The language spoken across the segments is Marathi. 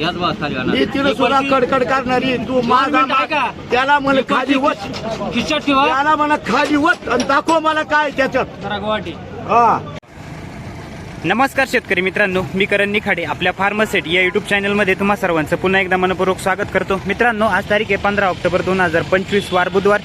याच मी सुद्धा कडकड करणारी तू माझा मिनिटं ऐका. त्याला म्हण ही खाली खिशात ठेवा. त्याला म्हण खाली वत आणि दाखव मला काय त्याच्यात. जरा गुवाहाटी. हा. नमस्कार शेतकरी मित्रांनो मी करण निखाडे आपल्या फार्मसेट या युट्यूब चॅनलमध्ये तुम्हा सर्वांचं पुन्हा एकदा मनपूर्वक स्वागत करतो. मित्रांनो आज तारीख आहे पंधरा ऑक्टोबर दोन हजार पंचवीस वार बुधवार.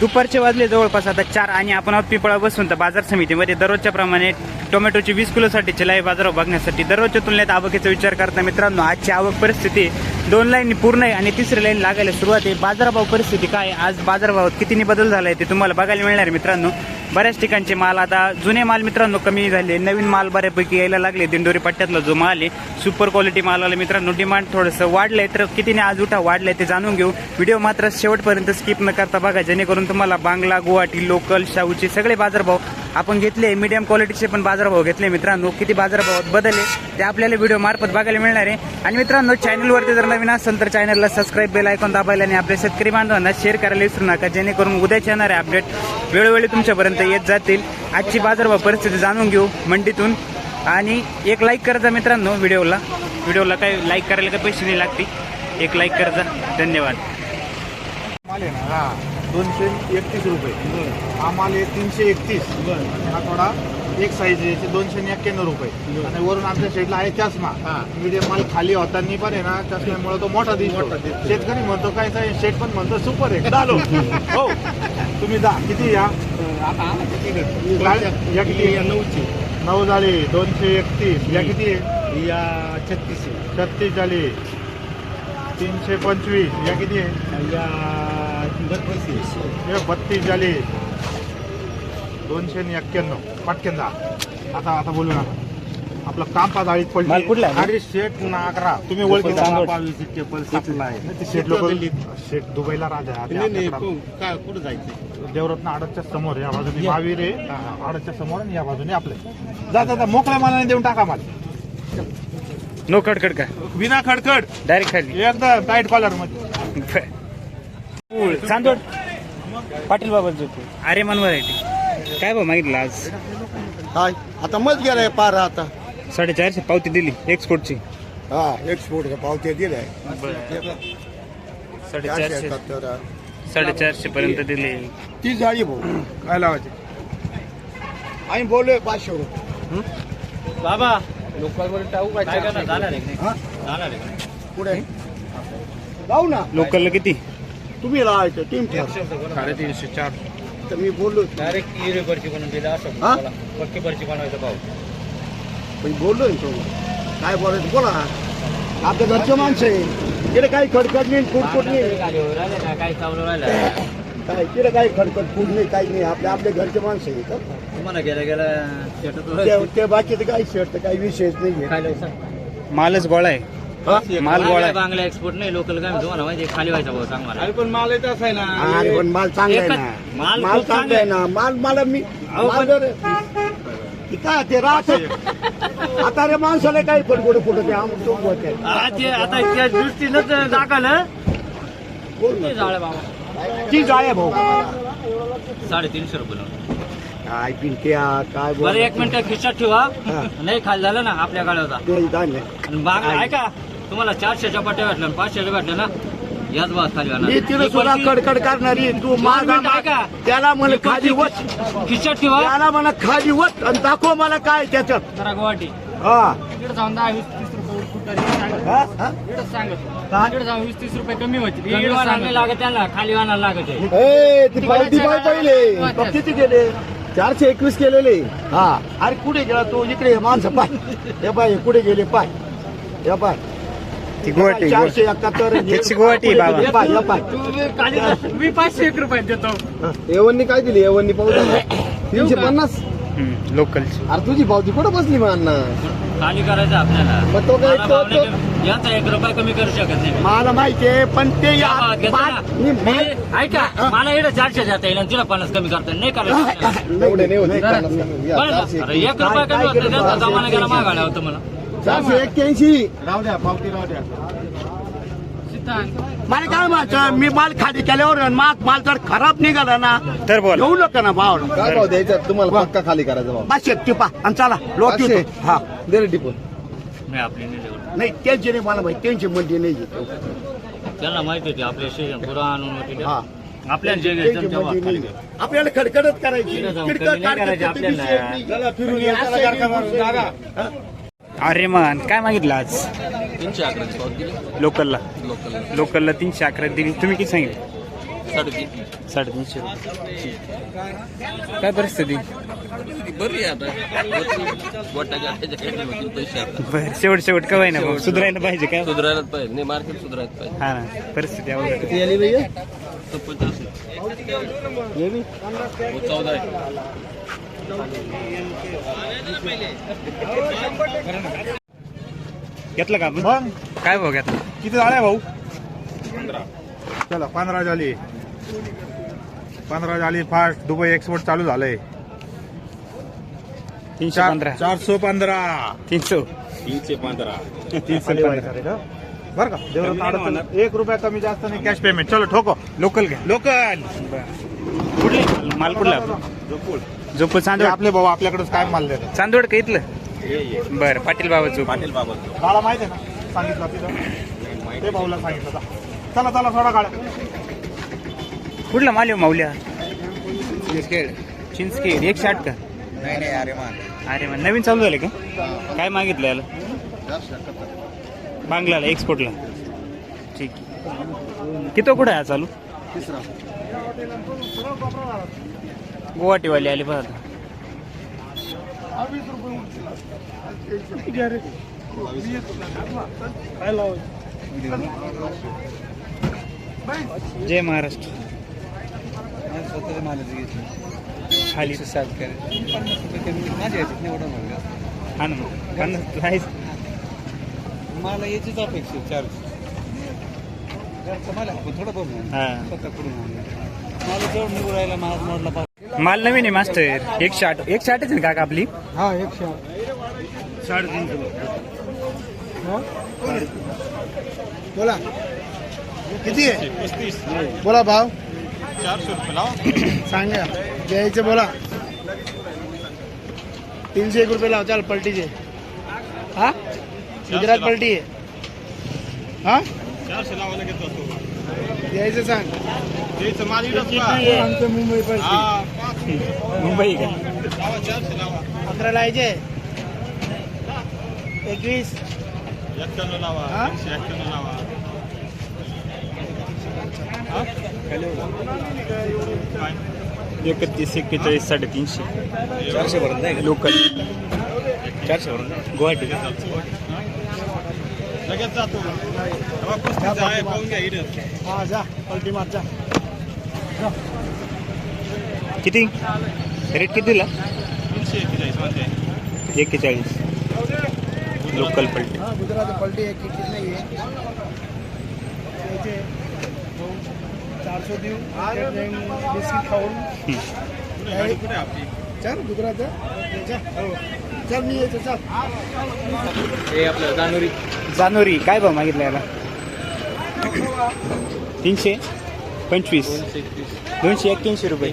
दुपारचे वाजले जवळपास आता चार आणि आपण आहोत पिपळा बसून. तर बाजार समितीमध्ये दररोजच्या प्रमाणे टोमॅटोची वीस किलोसाठी लाईव्ह बाजार बघण्यासाठी दररोजच्या तुलनेत आवकीचा विचार करता मित्रांनो आजची आवक परिस्थिती दोन लाईन पूर्ण आहे आणि तिसरी लाईन लागायला सुरुवात आहे. बाजारभाव परिस्थिती काय आहे? आज बाजारभावात कितीने बदल झाला आहे ते तुम्हाला बघायला मिळणार आहे मित्रांनो. बऱ्याच ठिकाणचे माल आता जुने माल मित्रांनो कमी झाले. नवीन माल बऱ्यापैकी यायला लागले. दिंडोरी पट्ट्यातला जो माल आहे सुपर क्वालिटी मालाला मित्रांनो. डिमांड थोडंसं वाढलंय तर कितीने आज उठा वाढलंय ते जाणून घेऊ. व्हिडिओ मात्र शेवटपर्यंत स्किप न करता बघा जेणेकरून तुम्हाला बांगला गुवाहाटी लोकल शाहूचे सगळे बाजारभाव आपण घेतले. मीडियम क्वालिटीचे पण बाजारभाव घेतले मित्रांनो. किती बाजारभावात बदलले ते आपल्याला व्हिडिओ मार्फत बघायला मिळणार आहे. आणि मित्रांनो चॅनलवरती जर नवीन असेल तर चॅनलला सबस्क्राईब बेल ऐकून दाबायला आणि आपल्या शेतकरी बांधवांना शेअर करायला विसरू नका. जेणेकरून उद्याच येणारे अपडेट वेळोवेळी तुमच्यापर्यंत येत जातील. आजची बाजारभाव परिस्थिती जाणून घेऊ मंडीतून. आणि एक लाईक करायचा मित्रांनो व्हिडिओला व्हिडिओला काय लाईक करायला काही पैसे नाही लागते एक लाईक करायचा धन्यवाद. ना दोनशे एकतीस रुपये. हा माल आहे तीनशे एकतीस. हा थोडा एक साईज याचे दोनशे एक्क्याण्णव रुपये. आणि वरून आमच्या शेडला आहे चष्मा. मीडियम माल खाली होताना पण आहे ना चष्म्यामुळे तो मोठा दिसतो. शेतकरी म्हणतो काय काय शेट पण म्हणतो सुपर आहे. झालो. हो. तुम्ही दा किती या? या किती? नऊची. नऊ झाली. दोनशे एकतीस. या किती आहे? या छत्तीस छत्तीस झाली. तीनशे पंचवीस. या किती आहे? या हे बत्तीस झाली. दोनशे आणि एक्क्याण्णव. पटकन जा आता आता बोलू ना आपलं कांपा जाळीत माल कुठला आहे? अरे शेट नागरा तुम्ही ओळखीचा नाही, ते शेट लोक? शेट दुबईला राजा आहे. आपल्याकडं कुठं जायचं? देवरत्न आडतच्या समोर या बाजूने महावीर आहे. आडतच्या समोर आणि या बाजूने आपले. जा जा जा, मोकळ्या मानाने देऊन टाका मला. नो खडखड का विना खडखड. डायरेक्ट खाली. एकदम टाईट कॉलरमध्ये. चांदोड पाटील बाबा जोते अरे मन व्हरायटी काय भाऊ मागितलं आज? हाय आता मत गेलाय पार आता. साडेचारशे पावती दिली एक्सपोर्टची हा एक्सपोर्ट पावत्या दिलाय साडेचारशे. साडेचारशे पर्यंत दिले. ती जाळी भाऊ. काय लावायचे? आम्ही बोललोय पाचशे रुपये. बाबा लोकलवर टाकू काय जाणार आहे की? नाही? जाणार आहे? पुढे जाऊ ना. लोकलला किती? तुम्ही लावायचं टीम ठेवा. साडेतीनशे चार. तर मी बोललो डायरेक्ट हिरे पर्ची बनवून दिलं असं हा? मला पक्की पर्ची बनवायचं भाऊ. पण बोललोय ना तो काय बोलायचं बोला. आपल्या घरचे माणसं आहे. तिकडे काही खडखड नाही फुटफुट नाही. काही चावलं राहिलं. काय तिकडे काही खडखड फूट नाही काही नाही. आपल्या आपल्या घरचे माणसं आहे इथं. तुम्हाला गेलं गेलं शेतात ते- ते बाकीचं काही शेट काही विषयच नाही सांग. मालच गोळा आहे. माल गोळा आहे. बांगला एक्सपोर्ट नाही लोकल काय तुम्हाला माहिती आहे, खाली व्हायचा भाऊ सांग मला आणि पण माल चांगला आहे एकच- ना. माल माल खूप चांगला आहे. ना. माल मला मी अहो, माल पण- जर- ते काय ते राहत? आता रे माणसाला काही पण कुठं कुठं ते आम- तो होत आहे. आज आता त्या दृष्टीनंच दाखवलं. बोल ना. किती झालं बाबा ती जाळे भाऊ. साडेतीनशे रुपये लावून. काय पिंट्या काय बोल बरं एक मिनिट खिशात ठेवा. हा. नाही खाली झालं ना आपल्या गाड्याचा ते धान्य. आणि बाग ऐका तुम्हाला चारशेच्या पट्ट्या भेटल्या पाचशेच्या भेटल्या ना याच भावात खाली मी तिला सुद्धा कडकड करणारी तू मिनिटं ऐका. त्याला म्हण खाली वत खिशात ठेवा. त्याला म्हण खाली वत आणि दाखव मला काय त्याच्यात. जरा गुवाहाटी. हा. इकडे जाऊन दहा वीस तीस रुपये सांगत हा? हा? सांगत जाऊन वीस तीस रुपये कमी होतील. इकडे लागत त्यांना. खाली वाढायला लागत आहे. ए, ती पावती पाय पहिले. किती गेले? चारशे एकवीस केलेले हा. अरे कुठे गेला तू? इकडे ये, माणसं पाय. हे पाय हे कुठे गेले? पाय. हे पाय ती गुवाहाटी चारशे एकाहत्तर त्याची गुवाहाटी, कुठे बाबा. मी पाचशे एक रुपये देतो. एवन्नी काय दिली? एवन्नी पावती तीनशे पन्नास. लोकलची. अरे तुझी पावती कुठं बसली मग अण्णा? खाली करायचं आपल्याला. मग तो काय तो- याचा एक रुपया कमी करू शकत नाही. मला माहितीये पण ते या या- भावात घेतो मा- ना. मी- मी- ऐका मला इकडे चारशे जाता येईल आणि तुला पन्नास कमी करता येईल. नाही करायचं. एवढे नाही होते. पन्नास. या, बरं अरे एक. रुपया कमी होतं बा? जमाना गेला मागायला होतं मला. चारशे एक्क्याऐंशी राहू द्या पावती राहू द्या. मला काय म्हणायचं मी माल खाली केल्यावर आणि माग माल जर खराब निघाला ना तर बोल. येऊ नका ना भाव काय भाव द्यायचा? तुम्हाला पक्का खाली करायचा भाव. पाचशे टिपा आणि चला लोट पाचशे? हा. दे रे टिपून. नाही आपली नाही त्यांचे नाही मला माहिती त्यांची मंडी नाही घेतो त्यांना माहिती होती आपले स्टेशन पुरा आणून होती हा. आपल्याला जे त्यांची घ्यायचं तेव्हा मंडी खाली नाही घ्या. आपल्याला खडखडत करायची. जाऊन कमी नाही करायची आपल्याला. शेत नाही. चला फिरून या, चला गाडका मारून. दादा हा? अरे मान काय मागितलं आज? तीनशे दिली. लोकलला. लोकल लोकलला तीनशे अकरा दिली. तुम्ही किती सांगितलं? साडेतीन. साडेतीनशे रुपये. काय परिस्थिती? बरी आहे आता. गोट्याच्या आट्याच्या काही होतील पैसे आता. बरं शेवट शेवट कवाय ना भाऊ? सुधारायला पाहिजे काय सुधारायलाच पाहिजे. नाही मार्केट सुधारायला पाहिजे. हा ना परिस्थिती अवघड पंचाळीस हे? हो, चौदा आहे. घेतलं का? मग? काय भाऊ घेतलं? किती झाले भाऊ? चला पंधरा झाली पंधरा झाली फास्ट दुबई एक्सपोर्ट चालू झालंय. तीनशे चार पंधरा. चारशे पंधरा. तीनशे. तीनशे पंधरा. तीनशे बरं का? देवरात एक रुपया कमी जास्त नाही कॅश पेमेंट चलो ठोको. लोकल घ्या. लोकल कुठले? माल कुठला झोप चांदवड. आपले भाऊ आपल्याकडेच काय माल देतात चांदवड का इथलं? बरं पाटील बाबा झोप. पाटील बाबा गाळा माहिती आहे ना? सांगितलं तिथं. ते भाऊला सांगितलं जा. चला चला थोडा गाड्या कुठला माल आहे माऊल्या? चिंचखेड. एकशे आठ का? नाही नाही अरे मान. अरे मग नवीन चालू झालं का? काय मागितलं याला? बांगलाला एक्सपोर्टला ठीक आहे. किती कुठं आहे हा चालू? गुवाहाटीवाले आले बघा. जय महाराष्ट्र खाली हा ना मग. पन्नास आहेच. मला याचीच अपेक्षा चार्ज मला थोडं बघू हा स्वतः करून आणलं. मला निघू राहिला माझा मोडला माल नवीन आहे मास्टर एक एकशे आठच आहे ना काका आपली? हा एकशे बोला. किती आहे? बोला भाव. चारशे रुपये सांगा. द्यायचे बोला. तीनशे एक रुपये लाव चाल पलटीचे. हा? गुजरात पलटी आहे. हा? द्यायचं सांग. आमचं मुंबई मुंबई का? अकरा लावायचे एकवीस? एकतीस एक्केचाळीस साडेतीनशे. चारशे भरत नाही लोकल चारशे भरत गुवाहाटी हा जा पलटी मार जा किती रेट कितीला एक्केचाळीस लोकल पलटी. हा गुजराती पलटी एक किती नाही आहे. चारशे देऊ बिस्किट खाऊन चल गुजरात चल मी यायचं चल हे आपलं जानोरी जानेवारी काय भाव मागितला याला? तीनशे पंचवीस. दोनशे एक्क्याऐंशी रुपये.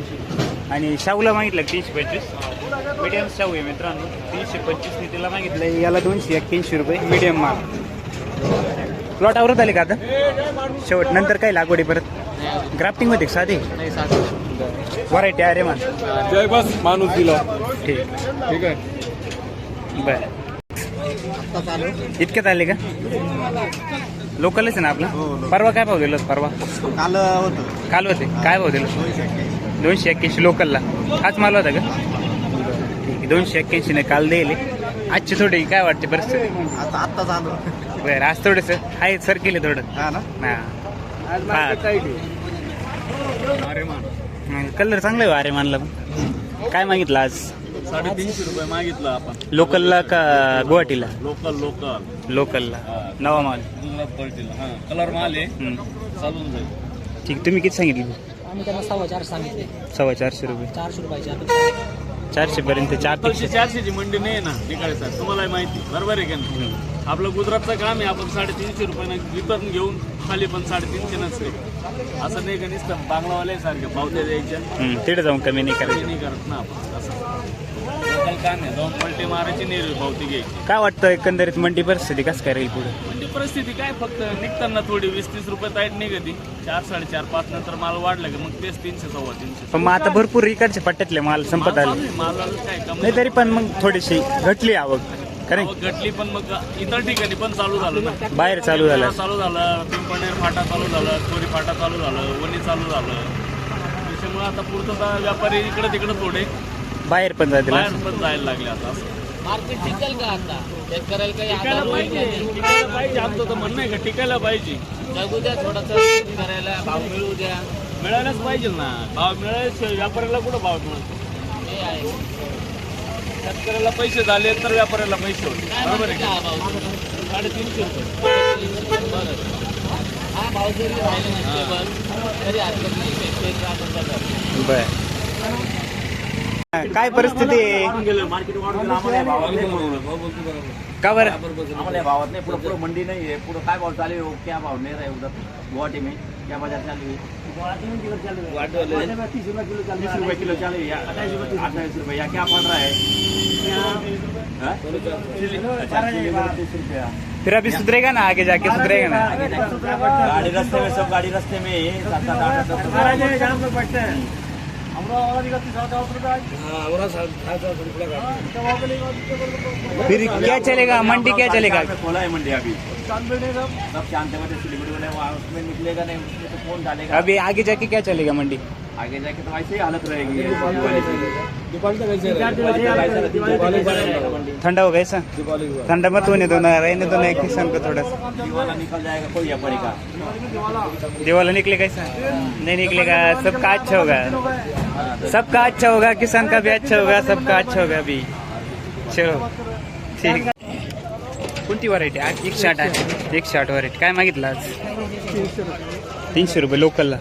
आणि शाहूला मागितलं तीनशे पंचवीस? मीडियम शाहू आहे मित्रांनो. तीनशे पंचवीसने त्याला मागितलं. याला दोनशे एक्क्याऐंशी रुपये मीडियम माल. प्लॉट आवरत आले का आता? शेवट नंतर काय लागवडी परत? ग्राफ्टिंगमध्ये साधे? व्हरायटी अरे मान जय बस माणूस दिला. ठीक. ठीक आहे. बर. इतक्यात आले का? लोकलच आहे ना आपलं? परवा काय भाव दिलं परवा? काल होतं. काल होते. काय भाव दिलं दोनशे एक्क्याऐंशी. लोकलला. हाच माल होता का? ठीक आहे दोनशे एक्क्याऐंशीने काल दिले. आजची थोडी काय वाटते परिस्थिती? आता आत्ता चालू. बरं आज थोडंसं आहे सर केले थोडं. हा ना? हा. कलर चांगला आहे अरे मानला काय मागितलं आज? साडेतीनशे रुपये मागितलं आपण. लोकलला का गुवाहाटीला? Local local. लोकलला. नवा माल. गुजरात पलटीला. हा कलर माल आहे. हम्म. चालून जाईल. ठीक तुम्ही किती सांगितलं? आम्ही त्यांना सव्वा चार सांगितले. सव्वा चारशे रुपये. चारशे रुपयाचे चारशे पर्यंत चार लोकलची चारशेची मंडी नाही आहे ना निकाळे साहेब. तुम्हाला माहिती बरोबर आहे का नाही? आपलं गुजरातचं काम आहे आपण साडेतीनशे रुपयानं विकत घेऊन खाली पण साडेतीनशे नसते असं नाही का नुसतं बांगलावाले सारखे पावत्या द्यायच्या तिथे जाऊन कमी नाही ते करायचं. नाही करत ना आपण. असं. लोकल काम आहे जाऊन पलटी मारायची निर्वी पावती घ्यायची काय वाटतं एकंदरीत मंडी परिस्थिती कसं काय राहील पुढे? म्हणजे परिस्थिती काय फक्त निघताना थोडी वीस तीस रुपये ताईट निघती. चार साडेचार पाच नंतर माल वाढला की मग तेच तीनशे सव्वा तीनशे. पण मग आता भरपूर इकडच्या पट्ट्यातले माल संपत माल आले. चालू आहे, मालाला काय कमी नाही तरी पण मग थोडीशी घटली आवक कारण आवक घटली पण मग इतर ठिकाणी पण चालू झालं ना. बाहेर चालू झालं. चालू झालं पिंपळनेर फाटा चालू झालं चोरी फाटा चालू झालं वणी चालू झालं. त्याच्यामुळे आता पुरतं व्यापारी इकडे तिकडे थोडे. बाहेर पण जातील बाहेर पण जायला लागले आता. मार्केट टिकेल का आता? शेतकऱ्याला काही टिकायला आधार होईल पाहिजे का? टिकायला पाहिजे. आमचं तर म्हणणं आहे का टिकायला पाहिजे. जगू द्या थोडंसं भाव मिळू द्या. मिळायलाच पाहिजे ना. भाव मिळायला व्यापाऱ्याला कुठं भाव मिळतो हे आहे. शेतकऱ्याला पैसे झाले तर व्यापाऱ्याला पैसे होते काय बरोबर आहे का? हा भाव साडेतीनशे रुपये. बरं. हा भाव जरी राहिले नसते पण तरी हरकत नाही शेतकरी. बर. काय परिस्थिती आहे? का बरं हमारे भाव नहीं पूरा पूरा मंडी नहीं है पूरा काय भाव चालू है क्या भाव नहीं उधर गुवाहाटी में क्या बाज़ार चालू है गुवाहाटी में किधर चालू है गुवाहाटी में तीस रुपए किलो चालू है रुपए किलो चालू है अट्ठाईस या क्या पड़ रहा है? हाँ? अच्छा, सुधरेगा ना? आगे जाके सुधरेगा ना? गाड़ी रास्ते में सब गाड़ी रास्ते में है। सात सात आठ दस रुपये फिर क्या चलेगा? मंडी क्या चलेगा? खोला है मंडी अभी। सब शांत सिलीगुड़ी वाले उसमें निकलेगा नहीं उसमें तो डालेगा। अभी आगे जाके क्या चलेगा मंडी? आगे जाके तो ऐसे ही हालत रहेगी दिवाली की। मंडी ठंडा हो गया ऐसा? ठंडा मत होने दो ना रहने दो ना एक किसान को थोड़ा सा। दीवाला निकल जाएगा कोई पड़ेगा दिवाला निकलेगा ऐसा? नहीं निकलेगा सबका अच्छा होगा। सबका अच्छा होगा किसान का भी अच्छा होगा सबका अच्छा होगा अभी। चलो ठीक आहे. कोणती व्हरायटी आठ एकशे आठ आहे. एकशे आठ व्हरायटी काय मागितलं आज? तीनशे रुपये लोकलला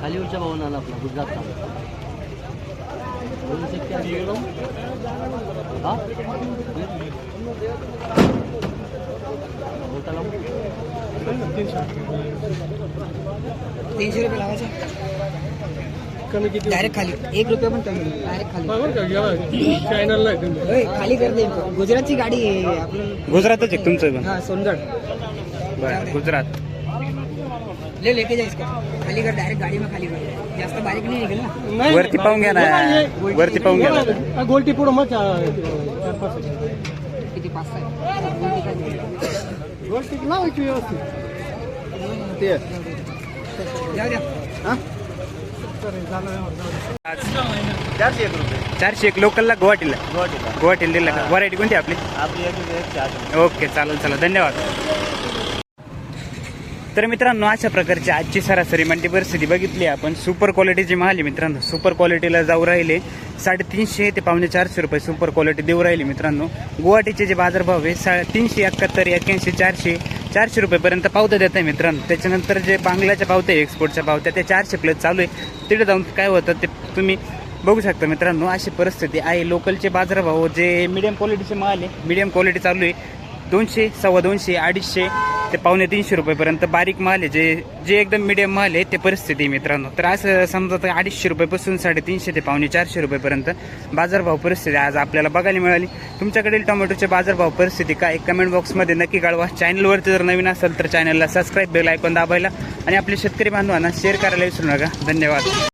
खालीवरच्या भवनाला आपला गुजरातचा. हा? तीनशे रुपये लावायचे. कमी किती डायरेक्ट खाली. एक रुपया पण कमी. डायरेक्ट खाली. चॅनलला होय, खाली कर दे गुजरातची गाडी आहे आपलं. गुजरातच आहे तुमचं हा सोनगड. बरं गुजरात. ले लेके जा इसको. खाली कर डायरेक्ट गाडी में खाली कर. जास्त बारीक नाही निघेल ना वरती पाहून घ्या ना. वरती पाहून घ्या ना. गोलटी पुढं मग चार पाच किती? पाच सहा. गोल्टी काय दिली? गोलटी लावायची व्यवस्थित जाऊ द्या. चारशे एक रुपये. चारशे एक लोकलला गुवाहाटीला. गुवाहाटीला. गुवाहाटीला दिलं का? व्हरायटी कोणती आपली? आपली एक एक चारशे. ओके चालेल चला धन्यवाद. तर मित्रांनो अशा प्रकारची आजची सरासरी मंडी परिस्थिती बघितली आपण. सुपर क्वालिटीची माल मित्रांनो सुपर क्वालिटीला जाऊ राहिले. साडेतीनशे ते पावणे चारशे रुपये सुपर क्वालिटी देऊ राहिली मित्रांनो. गुवाहाटीचे जे बाजारभाव आहे सा तीनशे एकाहत्तर एक्याऐंशी चारशे चारशे रुपयेपर्यंत पावत्या देत आहे मित्रांनो. त्याच्यानंतर जे बांगलाच्या पावत्या आहे, एक्सपोर्टच्या पावत्या त्या चारशे प्लस चालू आहे. तिथे जाऊन काय होतं ते तुम्ही बघू शकता मित्रांनो. अशी परिस्थिती आहे. लोकलचे बाजारभाव जे मिडियम क्वालिटीचे माल आहे मिडियम क्वालिटी चालू आहे. दोनशे सव्वा दोनशे अडीचशे ते पावणे तीनशे रुपयेपर्यंत बारीक माल आहे जे जे एकदम मिडियम माल आहे ते परिस्थिती आहे मित्रांनो. तर असं समजा तर अडीचशे रुपयेपासून साडेतीनशे ते पावणे चारशे रुपयेपर्यंत बाजारभाव परिस्थिती आज आपल्याला बघायला मिळाली. तुमच्याकडील टोमॅटोचे बाजारभाव परिस्थिती काय कमेंट बॉक्समध्ये नक्की कळवा. चॅनलवरती जर नवीन असेल तर चॅनलला सबस्क्राईब बेल ऐकून दाबायला आणि आपले शेतकरी बांधवांना शेअर करायला विसरू नका. धन्यवाद.